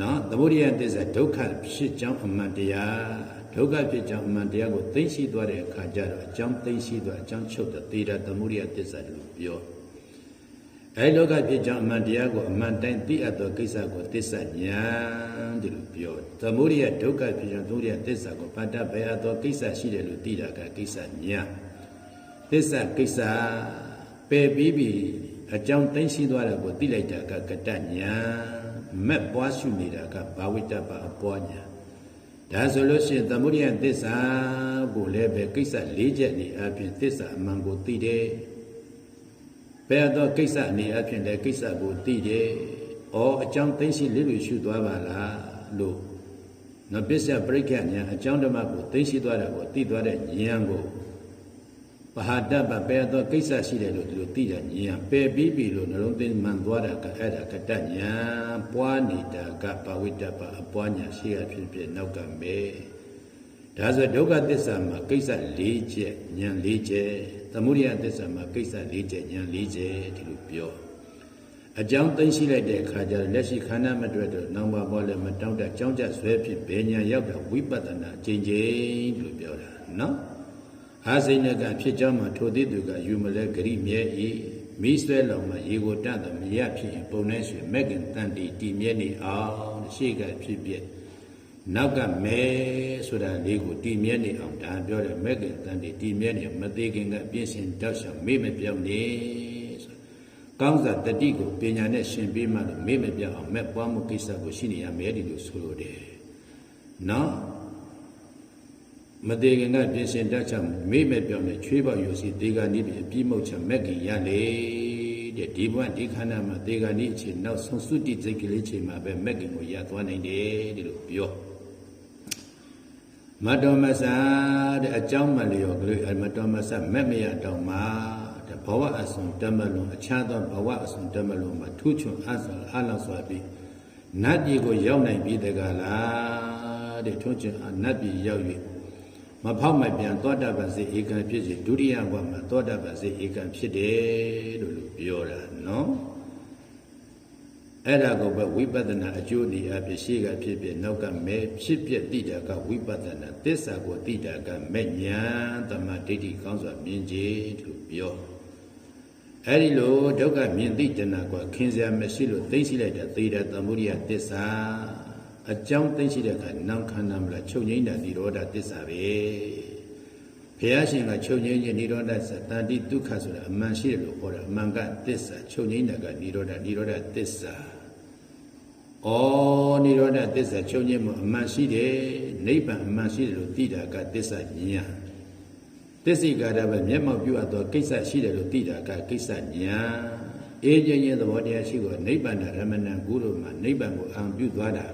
နော်သမုဒိယသစ္စာဒုက္ခဖြစ်ကြောင်းအမှန်တရားဒုက္ခဖြစ်ကြောင်းအမှန်တရားကိုသိရှိသွားတဲ့အခါကျတော့အကြောင်းသိရှိသွားအကြောင်းချုပ်တဲ့သေတာသမုဒိယသစ္စာလို့ပြောအဲလောကဖြစ်ကြောင်းအမှန်တရားကိုအမှန်တိုင်းသိအပ်သောကိစ္စကိုသစ္စာညာတယ်လို့ပြောသမုဒိယဒုက္ခဖြစ်ကြောင်းသမုဒိယသစ္စာကိုပတ္တဘယ်အပ်သောကိစ္စရှိတယ်လို့သိတာကကိစ္စညာသစ္စာကိစ္စပယ်ပြီးပြီအကြောင်းသိရှိသွားတာကိုသိလိုက်တာကကတ္တညာ မက်ပွားရှုနေတာကဘာဝိတ္တပအပွားညာဒါဆိုလို့ရှိရင်သမုဒိယသစ္စာကိုလည်းပဲကိစ္စ၄ချက်နေအပြင်သစ္စာအမှန်ကိုသိတယ်ဘယ်တော့ကိစ္စအနေအချင်းလည်းကိစ္စကိုသိတယ်။ဩအကြောင်းသိရှိလေးလိုရှုသွားပါလားလို့နပစ္စယပရိက္ခညာအကြောင်းဓမ္မကိုသိရှိသွားတာကိုသိသွားတဲ့ဉာဏ်ကိုပ ဟာတပဘယ်တော့ကိစ္စရှိတယ်လို့ဒီလိုသိတဲ့ဉာဏ်ပယ်ပြီးပြီလို့နှလုံးသွင်းမှန်သွားတာကအဲ့ဒါကတ္တဉာဏ်ပွားနေတာကဘာဝိတ္တပအပွားဉာဏ်ရှိရဖြစ်ဖြစ်နောက်ကမဲဒါဆိုဒုက္ခသစ္စာမှာကိစ္စ၄ချက်ဉာဏ်၄ချက်သမုဒိယသစ္စာမှာကိစ္စ၄ချက်ဉာဏ်၄ချက်ဒီလိုပြောအကြောင်းသိရှိလိုက်တဲ့အခါကျတော့လက်ရှိခန္ဓာမတွေ့တော့နောင်ပါဘောလည်းမတောင့်တကြောင်းကြဆွဲဖြစ်ဘယ်ညာရောက်တာဝိပဿနာကျင့်ချင်းလို့ပြောတာနော် အာစိဏကဖြစ်ကြောင်းမှာထိုတိသူကယူမလဲဂရိမြဲဤမိဆွဲလောင်မှာရေကိုတတ်တယ်မရဖြစ်ရင်ပုံနဲ့ရွှေမက်ကင်တန်တီတီမြဲနေအောင်ရှေ့ကဖြစ်ပြနောက်ကမဲဆိုတာလေးကိုတီမြဲနေအောင်ဒါပြောတယ်မက်ကင်တန်တီတီမြဲနေမသေးခင်ကပြင်းစင်တောက်ရှောင်မေ့မပြောင်းနေဆိုကောင်းစာတတိကိုပညာနဲ့ရှင်ပြီးမှလို့မေ့မပြောင်းအောင်မက်ပွားမှုကိစ္စကိုရှိနေရမယ်ဒီလိုဆိုလိုတယ်နော် မသေးခင်ကပြင်ဆင်တတ်ချမေ့မဲ့ပြောင်းနဲ့ချွေးပေါယူစီဒေဂာနိပြီးအပြီးမုတ်ချမက်ကင်ရလေတဲ့ဒီဘဝဒီခန္ဓာမှာဒေဂာနိအချိန်နောက်ဆုံးသုတိစိတ်ကလေးချိန်မှာပဲမက်ကင်ကိုရသွားနိုင်တယ်ဒီလိုပြောမတော်မဆာတဲ့အကြောင်းမှလျော်ကလေးမတော်မဆာမက်မရတော့မှာတဲ့ဘဝအစွန်တမလုံးအခြားသောဘဝအစွန်တမလုံးမှာထူးချွန်အဆာအလောက်စွာပြီးနတ်ပြည်ကိုရောက်နိုင်ပြီတကလားတဲ့ထွန်းချွန်အနတ်ပြည်ရောက်၍ မဖောက်မပြန်သောတာပန်စေဧကံဖြစ်စေဒုတိယဘဝမှာသောတာပန်စေဧကံဖြစ်တယ်လို့လို့ပြောတာနော်အဲ့ဒါကိုပဲဝိပဿနာအကျိုးဒီအဖြစ်ရှိကဖြစ်ဖြစ်နောက်ကမဲဖြစ်ပြတိတာကဝိပဿနာသစ္စာကိုတိတာကမဲ့ညာတမဒိဋ္ဌိကောင်းစွာမြင်ကြလို့ပြောအဲ့ဒီလိုဒုက္ခမြင်သိတဏကခင်စရာမရှိလို့သိသိလိုက်တဲ့သေတသမုဒိယသစ္စာ အကြောင်းသိရှိတဲ့အခါနာမ်ခန္ဓာမလားချုပ်ငိမ့်တာနိရောဓသစ္စာပဲဘုရားရှင်ကချုပ်ငိမ့်ခြင်းနိရောဓသစ္စာတန်တိဒုက္ခဆိုတာအမှန်ရှိတယ်လို့ခေါ်တာအမှန်ကသစ္စာချုပ်ငိမ့်တာကနိရောဓနိရောဓသစ္စာဩနိရောဓသစ္စာချုပ်ငိမ့်မှုအမှန်ရှိတယ်နိဗ္ဗာန်အမှန်ရှိတယ်လို့သိတာကသစ္စာဉာဏ်သစ္စိကာရပဲမျက်မှောက်ပြုအပ်သောကိစ္စရှိတယ်လို့သိတာကကိစ္စဉာဏ်အေးချမ်းရဲ့သဘောတရားရှိကိုနိဗ္ဗာန်ရမဏံကုလို့မှာနိဗ္ဗာန်ကိုအာရုံပြုသွားတာ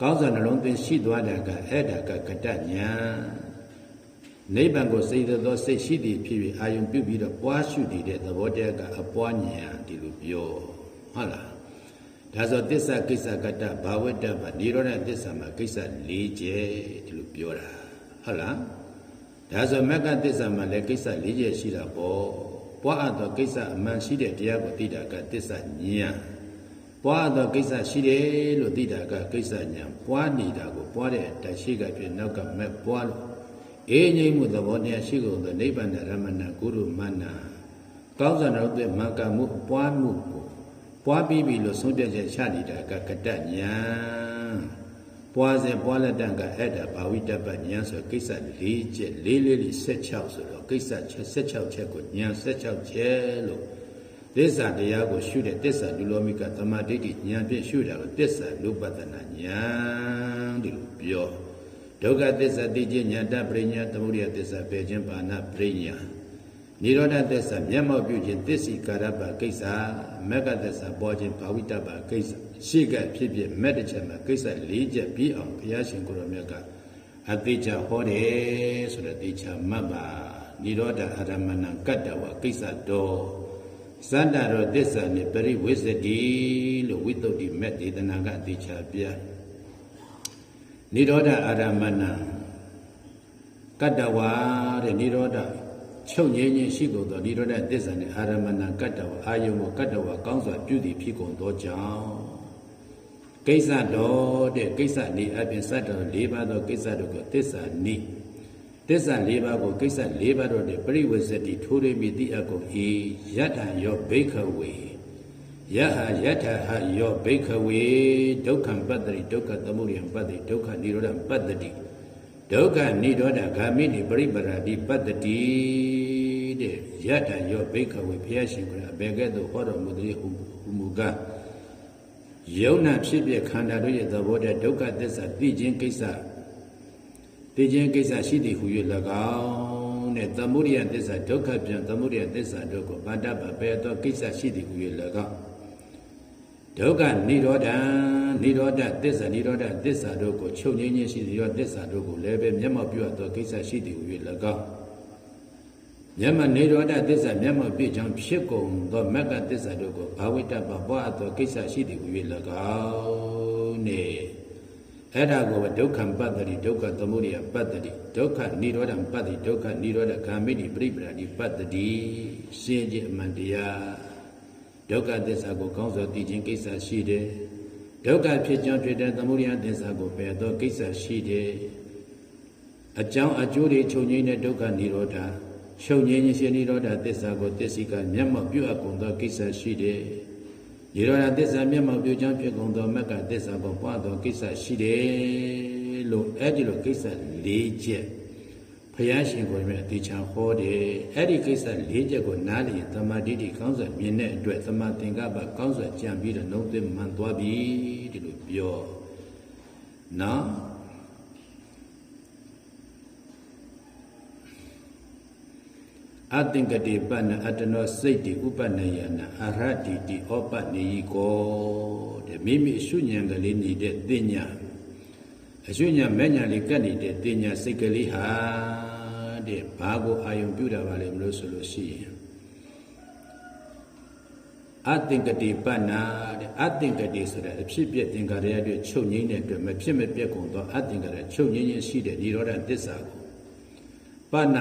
ကောင်းစွာနှလုံးသွင်းရှိသွားတာကအဲ့ဒါကကတ္တညာနိဗ္ဗာန်ကိုစိတ်သောစိတ်ရှိသည်ဖြစ်ပြီးအာယုံပြုပြီးတော့ပွားရှုတည်တဲ့သဘောတရားကအပွားညာဒီလိုပြောဟုတ်လားဒါဆိုသစ္စာကိစ္စကတ္တဘာဝတ္တမှာនិရောဓသစ္စာမှာကိစ္စ၄ကျဲဒီလိုပြောတာဟုတ်လားဒါဆိုမက္ကသစ္စာမှာလည်းကိစ္စ၄ကျဲရှိတာပေါ့ပွားအပ်သောကိစ္စအမှန်ရှိတဲ့တရားကိုသိတာကသစ္စာဉာဏ် ပွားသောကိစ္စရှိတယ်လို့သိတာကကိစ္စညာပွားနေတာကိုပွားတဲ့အတရှိကဖြစ်နောက်ကမဲ့ပွားလို့အေးငြိမ်မှုသဘောတရားရှိကုန်သောနိဗ္ဗာန်ရမဏဂုရုမနာကောင်းစွာတော်တဲ့မကမှုပွားမှုကိုပွားပြီးပြီလို့ဆုံးဖြတ်ချက်ချနေတာကကတ္တညာပွားစဉ်ပွားလက်တန်ကအဲ့ဒါဘာဝိတ္တပညာဆိုကိစ္စ၄ချက်၄၄၄16ဆိုတော့ကိစ္စချက်16ချက်ကိုညာ16ချက်လို့ သစ္စာတရားကိုရှုတဲ့သစ္စာလူလောမိကသမာဓိဋ္ဌိဉာဏ်ဖြင့်ရှုတာကိုသစ္စာလူပဒနာဉာဏ်ဒီလိုပြောဒုက္ခသစ္စာသိခြင်းဉာဏ်တပရိညာသမုဒိယသစ္စာပယ်ခြင်းပါဏပရိညာနိရောဓသစ္စာမျက်မှောက်ပြုခြင်းသစ္စိကာရပကိစ္စမက္ကသစ္စာပေါ်ခြင်းဘာဝိတ္တပကိစ္စရှိကဖြစ်ဖြစ်မဲ့တစ်ချက်မှာကိစ္စ၄ချက်ပြီးအောင်ဘုရားရှင်ကိုရောမြတ်ကအတိချဟောတယ်ဆိုတဲ့တိချမှတ်ပါနိရောဓအာရမဏကတ္တဝကိစ္စတော် ဇန္တရောသစ္စာနဲ့ပရိဝိစ္စတိလို့ဝိတုဒ္ဓိမဲ့ဒေသနာကအတိချပြနိရောဓအာရမဏကတ္တဝတဲ့နိရောဓချုပ်ငြိမ်းခြင်းရှိကုန်သောနိရောဓသစ္စာနှင့်အာရမဏကတ္တဝအာယုံကိုကတ္တဝကောင်းစွာပြုသည်ဖြစ်ကုန်သောကြောင့်ကိစ္စတော်တဲ့ကိစ္စနေအပြင်စတော်၄ပါးသောကိစ္စတို့ကိုသစ္စာနိ သစ္စာ၄ပါးကိုကိစ္စ၄ပါးတို့တဲ့ပရိဝဇ္ဇတိထိုးရမိတိအကုန်ဤယတ္ထယောဘိခဝေယဟယတ္ထဟယောဘိခဝေဒုက္ခံပတ္တိဒုက္ခသမုဒယံပတ္တိဒုက္ခនិရောဓံပတ္တိဒုက္ခនិရောဓဂာမိနိပရိပရာတိပတ္တိတဲ့ယတ္ထယောဘိခဝေဘုရားရှင်ကအဘယ်ကဲ့သို့ဟောတော်မူသည်ဟုမူကားယုံနာဖြစ်ဖြစ်ခန္ဓာတို့ရဲ့သဘောတည်းဒုက္ခသစ္စာသိခြင်းကိစ္စ သိခြင်းကိစ္စရှိသည်ဟု၍၎င်းတဲ့သမုဒိယသစ္စာဒုက္ခပြန်သမုဒိယသစ္စာတို့ကိုဗန္တပဘယ်သောကိစ္စရှိသည်ဟု၍၎င်းဒုက္ခនិရောဓនិရောဓသစ္စာនិရောဓသစ္စာတို့ကိုချုပ်ငြိမ်းခြင်းရှိသည်ရောသစ္စာတို့ကိုလည်းပဲမျက်မှောက်ပြုသောကိစ္စရှိသည်ဟု၍၎င်းမျက်မှနေရောဓသစ္စာမျက်မှောက်ပြည့်ကြောင်းဖြစ်ကုန်သောမက္ကသစ္စာတို့ကိုဘာဝိတ္တပပွားသောကိစ္စရှိသည်ဟူ၍၎င်းနေ အဲ့ဒါကိုဒုက္ခံပတ္တိဒုက္ခသမုဒယပတ္တိဒုက္ခនិရောဓပတ္တိဒုက္ခនិရောဓဂာမိတိပရိပရာတိပတ္တိရှင်းခြင်းအမှန်တရားဒုက္ခသစ္စာကိုကောင်းစွာသိခြင်းကိစ္စရှိတယ်ဒုက္ခဖြစ်ကြောင်းဖြစ်တဲ့သမုဒယသစ္စာကိုပယ်သောကိစ္စရှိတယ်အကြောင်းအကျိုးတွေချုပ်ငြိမ်းတဲ့ဒုက္ခនិရောဓချုပ်ငြိမ်းခြင်းရှင်និရောဓသစ္စာကိုသစ္စိကမျက်မှောက်ပြုအပ်ကုန်သောကိစ္စရှိတယ်။ និရောဓသစ္စာမျက်မှောက်ပြုကြောင်းဖြစ်ကုန်သောမက္ကသစ္စာကိုပွားသောကိစ္စရှိတယ်လို့အဲ့ဒီလိုကိစ္စ၄ချက်ဘုရားရှင်ကိုယ်မြတ်အသေးချာဟောတယ်။အဲ့ဒီကိစ္စ၄ချက်ကိုနားလည်သမာဓိတိကောင်းစွာမြင်တဲ့အတွက်သမာသင်္ကပ္ပကောင်းစွာကြံပြီးတော့နှုတ်သမှန်သွားပြီဒီလိုပြော။နော် အသင်္ကတိပဏအတနောစိတ်တိဥပနယနာအရဟတိတိဩပနေယီကောတဲ့မိမိအရှုဉဏ်ကလေးနေတဲ့တင်ညာအရှုဉဏ်မဲ့ညာလေးကတ်နေတဲ့တင်ညာစိတ်ကလေးဟာတဲ့ဘာကိုအာယုံပြုတာပါလဲမလို့ဆိုလို့ရှိရင်အသင်္ကတိပဏတဲ့အသင်္ကတိဆိုတဲ့အဖြစ်ပြသင်္ကာရရဲ့ချုပ်ငိမ့်တဲ့အတွက်မဖြစ်မပြတ်ကုန်သောအသင်္ကာရချုပ်ငိမ့်ခြင်းရှိတဲ့និရောဓသစ္စာကိုပဏ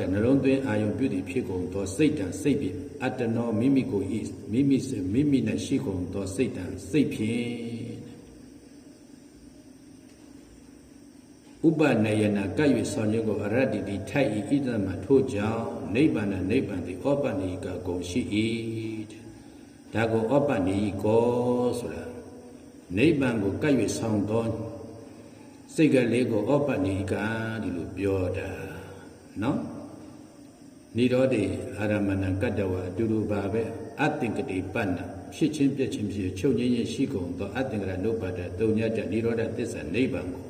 တဲ့နှလုံးသွင်းအာယုံပြုသည်ဖြစ်ကုန်သောစိတ်တံစိတ်ဖြင့်အတ္တနောမိမိကိုဤမိမိစမိမိနဲ့ရှိကုန်သောစိတ်တံစိတ်ဖြင့်ဥပနယနာကပ်၍ဆောင်ရွက်ကိုအရတ္တိတိထိုက်ဤဣဒမထို့ကြောင့်နိဗ္ဗာန်နဲ့နိဗ္ဗာန်သည်ဩပနိကဂုံရှိ၏တဲ့ဒါကိုဩပနိကောဆိုတာနိဗ္ဗာန်ကိုကပ်၍ဆောင်သောစိတ်ကလေးကိုဩပနိကဒီလိုပြောတာနော် နိရောဓေအာရမဏကတ္တဝအတူတူပါပဲအသင်္ကတိပဏ္ဏဖြစ်ချင်းပြည့်ချင်းဖြစ်ချုပ်ငြိမ်းခြင်းရှိကုန်သောအသင်္ကရနုပါဒတုံညတ္တနိရောဓသစ္စာနိဗ္ဗာန်ကို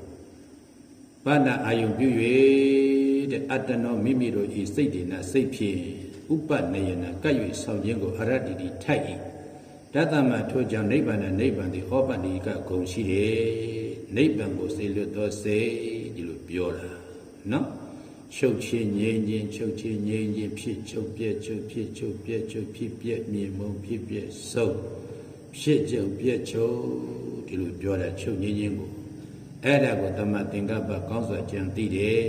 ပဏ္ဏအာယုပြု၍တဲ့အတ္တနောမိမိတို့ဤစိတ်ဒေနစိတ်ဖြင့်ဥပနယနာကပ်၍ဆောင်ခြင်းကိုအရတ္တိတိထိုက်၏တတ္တမထို့ကြောင့်နိဗ္ဗာန်နဲ့နိဗ္ဗာန်သည်ဟောပဏိကဂုံရှိတယ်နိဗ္ဗာန်ကိုစေလွတ်သောစေဒီလိုပြောတာနော် ချုပ်ချင်းငြိမ်းချင်းချုပ်ချင်းငြိမ်းချင်းဖြစ်ချုပ်ပြက်ချုပ်ဖြစ်ချုပ်ပြက်ချုပ်ဖြစ်ပြက်မြင်မုံဖြစ်ပြက်ဆုံးဖြစ်ချုပ်ပြက်ချုပ်ဒီလိုပြောတာချုပ်ငြိမ်းချင်းကိုအဲ့ဒါကိုသမသင်္ကပ္ပကောင်းစွာကြံသိတယ်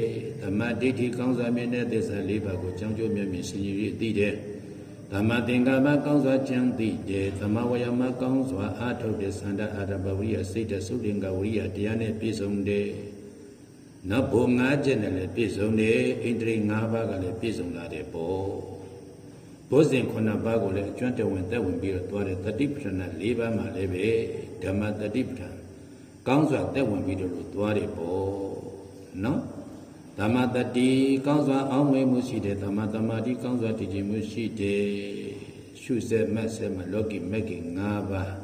သမဒိဋ္ဌိကောင်းစွာမြင်တဲ့သစ္စာ၄ပါးကိုကြောင်းကျိုးမြတ်မြင်ဆင်ခြင်ရသိတယ်သမသင်္ကပ္ပကောင်းစွာကြံသိတယ်သမဝယမကောင်းစွာအာထုတ်တဲ့သန္တာအာရပဝိယစိတ်တသုတင်္ဂဝိယတရားနဲ့ပြည့်စုံတယ် နော်ဘုံ၅ချက်နဲ့လည်းပြည့်စုံတယ်ဣန္ဒြေ၅ပါးကလည်းပြည့်စုံလာတယ်ပေါ့ဘုဇင်9ပါးကိုလည်းအကျွမ်းတဝင်သက်ဝင်ပြီးတော့သွားတယ်တတိပဋ္ဌာန်၄ပါးမှာလည်းပဲဓမ္မတတိပဋ္ဌာန်ကောင်းစွာသက်ဝင်ပြီးတော့လို့သွားတယ်ပေါ့နော်ဓမ္မတတိကောင်းစွာအောင်းမေမှုရှိတယ်ဓမ္မတမာတိကောင်းစွာတည်ခြင်းမှုရှိတယ်ရှုစေမတ်စေမလောကီမက်ကင်၅ပါး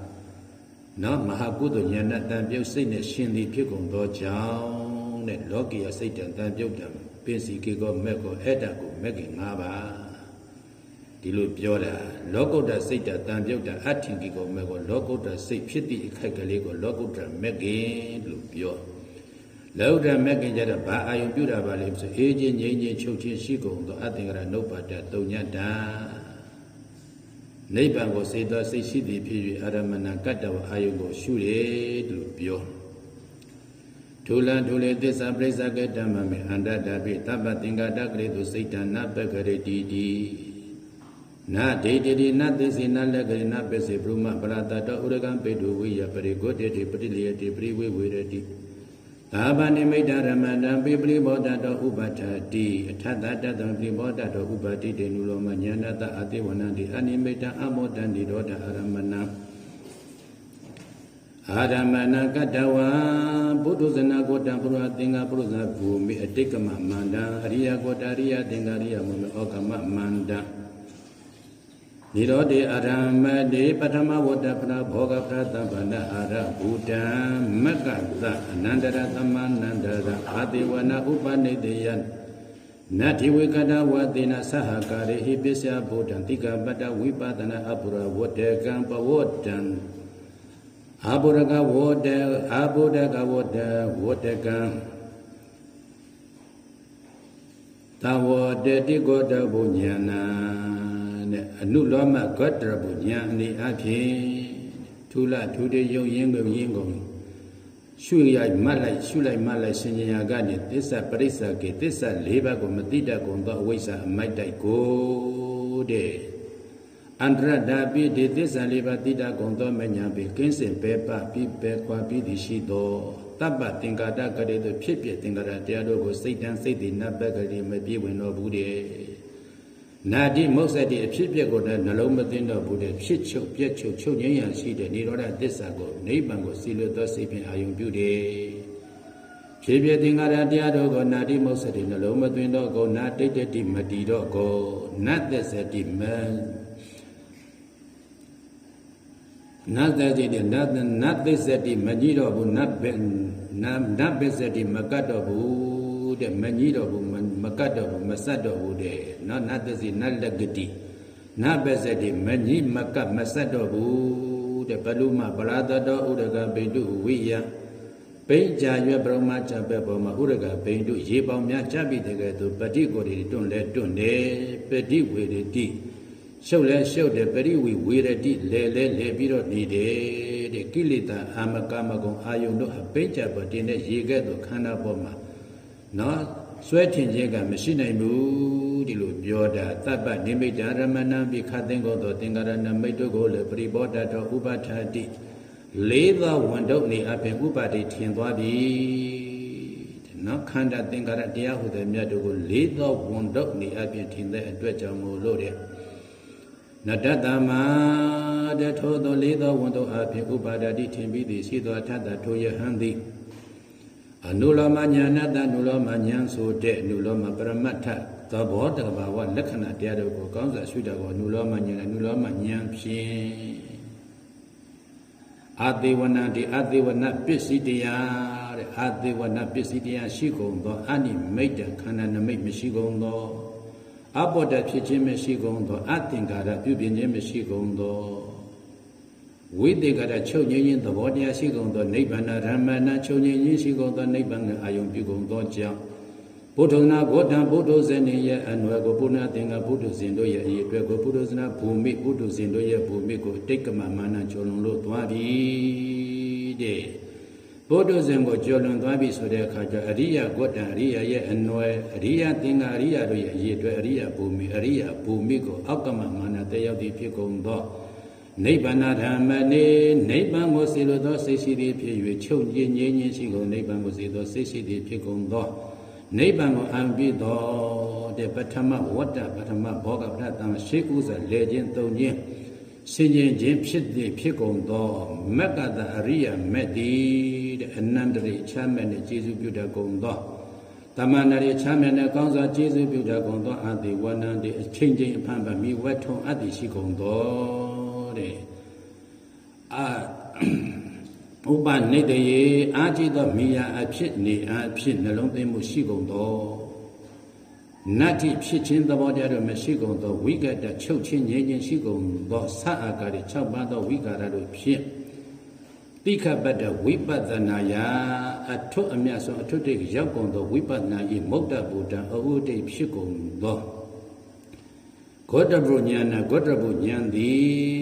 နော်မဟာကုသိုလ်ဉာဏ်တန်ပြုတ်စိတ်နဲ့ရှင်သည်ဖြစ်ကုန်သောကြောင့် တဲ့လောကီယစိတ်တံတန်ပြုတ်တံပင်စီကေကောမက်ကောအဲ့တာကိုမက်ကင်၅ပါးဒီလိုပြောတာလောကုတ္တစိတ်တတန်ပြုတ်တအထင်ကေကောမက်ကောလောကုတ္တစိတ်ဖြစ်သည့်အခိုက်ကလေးကိုလောကုတ္တမက်ကင်လို့ပြောလောကုတ္တမက်ကင်ကြတော့ဘာအာယုံပြုတာပါလဲဆိုအေးချင်းငြိမ်းချင်းချုပ်ချင်းရှိကုန်သောအသင်္ကရနုပ္ပါဒတုံညတံနိဗ္ဗာန်ကိုစေသောစိတ်ရှိသည်ဖြစ်၍အာရမဏကတ္တဝအာယုံကိုရှုတယ်လို့ပြော ဒုလဒုလေသစ္စာပရိစ္ဆကဓမ္မမေအန္တတပိတပ္ပသင်္ကာတကရေတုစိတ်တနာပကရတိတိနာဒေတိတိနသစ္စေနလက္ခေနပစ္စေဘုမပရတတောဥရကံပေတုဝိယပရိကိုတေတိပတိလယတိပရိဝေဝေရတိသာဗနိမိတ်ရမန္တံပိပရိဘောဓတောဥပဋ္ဌတိအထတတတံပိဘောဓတောဥပတိတေနုလောမညာဏတအတိဝနံတိအနိမိတ်တအမောတံတိရောဓအာရမဏံ အာရမဏကတဝံဘုဒ္ဓဇနာကိုတံပုရသင်္ဃပုရဇဘူမိအတိတ်ကမမန္တံအရိယကိုတရိယသင်္ဃရိယမောမေဩကမမန္တံနိရောဓေအရမတေပထမဝတ္တပရဘောဂပရတဗ္ဗနာအာရဘူတံမက္ကသအနန္တရသမနန္တရအာတိဝနာဥပနိတေယနတ္ထိဝေကတဝတေနသဟကာရေဟိပစ္စယဘုဒ္ဓံတိကပတ္တဝိပဒနာအပုရဝတ္တေကံပဝတ္တံ အာဘုရကဝတ္တအာဘုဒကဝတ္တဝတ္တကံသဝတ္တိကောတဘုညနာတဲ့အနုလောမဂတ္တရဘုညာအနေအဖြစ်ထူလထူတေယုံရင်းကိုရင်းကုန်ရှုရိုက်မတ်လိုက်ရှုလိုက်မတ်လိုက်ရှင်ညာရာကနေသစ္စာပရိစ္ဆာကေသစ္စာ၄ပါးကိုမတိတတ်ကုန်သောအဝိဇ္ဇာအမိုက်တိုက်ကိုတဲ့ အန္တရဒာပိဒီသစ္စာ၄ပါးတိတတ်ကုန်သောမညာပိကင်းစင်ပဲပပိပဲခွာပြီးသည်ရှိသောတပ္ပသင်္ကာတကရေသို့ဖြစ်ဖြစ်သင်္ကာရတရားတို့ကိုစိတ်တန်းစိတ်တည်နတ်ဘက်ကလေးမပြေဝင်တော်ဘူးတဲ့နာတိမုတ်ဆက်တိအဖြစ်ပြက်ကိုလည်းနှလုံးမသွင်းတော့ဘူးတဲ့ဖြစ်ချုပ်ပြက်ချုပ်ချုပ်ငြိမ်းရန်ရှိတဲ့និရောဓသစ္စာကိုနိဗ္ဗာန်ကိုစီလွတ်သောစိတ်ဖြင့်အာယုံပြုတယ်ဖြစ်ပြသင်္ကာရတရားတို့ကိုနာတိမုတ်ဆက်တိနှလုံးမသွင်းတော့ကိုနာတိတ်တတိမတီတော့ကိုနတ်သက်ဆက်တိမန တ်သက်တိနတ်နတ်သက်ဆက်တိမကြီးတော့ဘူးနတ်ဘက်နတ်နတ်ဘက်ဆက်တိမကတ်တော့ဘူးတဲ့မကြီးတော့ဘူးမကတ်တော့ဘူးမဆက်တော့ဘူးတဲ့နော်နတ်သက်စီနတ်လက်ကတိနတ်ဘက်ဆက်တိမကြီးမကတ်မဆက်တော့ဘူးတဲ့ဘလူမပရာတတော်ဥဒကပိတုဝိယပိကြရွယ်ပရမချဘက်ပေါ်မှာဥရကပိတုရေပေါင်များချပြီးတကယ်သူပฏิကိုယ်တွေတွန့်လဲတွန့်တယ်ပฏิဝေရတိ ရှုပ်လဲရှုပ်တယ်ပရိဝီဝေရတိလဲလဲလဲပြီးတော့နေတယ်တဲ့ကိလေသာအာမကမကုံအာယုန်တို့အပိကြပေါ်တင်တဲ့ရေကဲ့သို့ခန္ဓာပေါ်မှာနော်စွဲထင်ခြင်းကမရှိနိုင်ဘူးဒီလိုပြောတာတပ္ပနိမိတ်ရမဏံပိခတ်သိင်္ဂောသောသင်္ကာရဏမိတ်တို့ကိုလည်းပရိဘောဓတောဥပဋ္ဌာတိလေးသောဝန်တုပ်နေအပြင်ဥပါတိထင်သွားပြီနော်ခန္ဓာသင်္ကာရတရားဟုသည်မြတ်တို့ကိုလေးသောဝန်တုပ်နေအပြင်ထင်တဲ့အတွက်ကြောင့်မို့လို့တဲ့ နတတမတထိုသောလေးသောဝန်တုပ်အပြင်ဥပါဒတိထင်ပြီးသည်ရှိသောထတထိုယဟန်သည်အနုလောမညာဏတနုလောမညာဆိုတဲ့အနုလောမပရမတ္ထသဘောတဘာဝလက္ခဏာတရားတို့ကိုကောင်းစွာရှုတတ်ကိုအနုလောမညာအနုလောမညာဖြင့်အာသေဝနာတိအာသေဝနာပစ္စည်းတရားတဲ့အာသေဝနာပစ္စည်းတရားရှိကုန်သောအနိမိတ်တခန္ဓာနမိတ်မရှိကုန်သော အဘောတဖြစ်ခြင်းမရှိကုန်သောအသင်္ကာရပြုပြင်ခြင်းမရှိကုန်သောဝိသေကရချုပ်ငြိမ်းခြင်းသဘောတရားရှိကုန်သောနိဗ္ဗာန်ရမဏချုပ်ငြိမ်းခြင်းရှိကုန်သောနိဗ္ဗာန်ကိုအာယုံပြုကုန်သောကြောင့်ဘုဒ္ဓနာဂေါတံဘုဒ္ဓဇနေရဲ့အနွယ်ကိုပုဏ္ဏသင်္ကဘုဒ္ဓဇင်တို့ရဲ့အရေးအတွက်ကိုဘုဒ္ဓဇနာဘူမိဘုဒ္ဓဇင်တို့ရဲ့ဘူမိကိုတိတ်ကမမာနကျော်လွန်လို့သွားပြီတဲ့ ဘုဒ္ဓဇင်ကိုကျော်လွန်သွားပြီဆိုတဲ့အခါကျအရိယဂေါတံအရိယရဲ့အနွယ်အရိယသင်္ကအရိယတို့ရဲ့အရေးအတွက်အရိယဘူမိအရိယဘူမိကိုအောက်ကမမာနတယောက်တည်ဖြစ်ကုန်သောနိဗ္ဗာန်ဓမ္မနေနိဗ္ဗာန်ကိုစေလိုသောစိတ်ရှိသည်ဖြစ်၍ချုပ်ငြိမ်းငြိမ်းရှိကုန်နိဗ္ဗာန်ကိုစေသောစိတ်ရှိသည်ဖြစ်ကုန်သောနိဗ္ဗာန်ကိုအံပြီးတော့တဲ့ပထမဝတ္တပထမဘောဂပရတံရှိဥစွာလေခြင်းသုံးခြင်းဆင်ခြင်ခြင်းဖြစ်သည်ဖြစ်ကုန်သောမက္ကတအရိယမက်တိ တဲ့အနန္တရိချမ်းမဲ့နဲ့ကျေစုပြုတတ်ကုန်သောတမန္တရိချမ်းမဲ့နဲ့ကောင်းစွာကျေစုပြုတတ်ကုန်သောအတိဝနန္တိအချင်းချင်းအဖန်ဖန်မိဝတ်ထုံအတ္တိရှိကုန်သောတဲ့အာဥပနိတယေအာจิตသောမိယာအဖြစ်နေအဖြစ်နှလုံးသွင်းမှုရှိကုန်သောနတ္တိဖြစ်ခြင်းသဘောတရားတို့မရှိကုန်သောဝိကတချုပ်ခြင်းငြိမ်းခြင်းရှိကုန်သောဆအာကာရ6ပါးသောဝိကာရတို့ဖြင့် တိခပတ္တဝိပဿနာယအထွတ်အမြတ်ဆုံးအထွတ်တိတ်ရောက်ကုန်သောဝိပဿနာ၏မုတ်တဗုဒ္ဓအဟုတိတ်ဖြစ်ကုန်သောဂေါတဗုဉာဏဂေါတဗုဉာဏ်သည်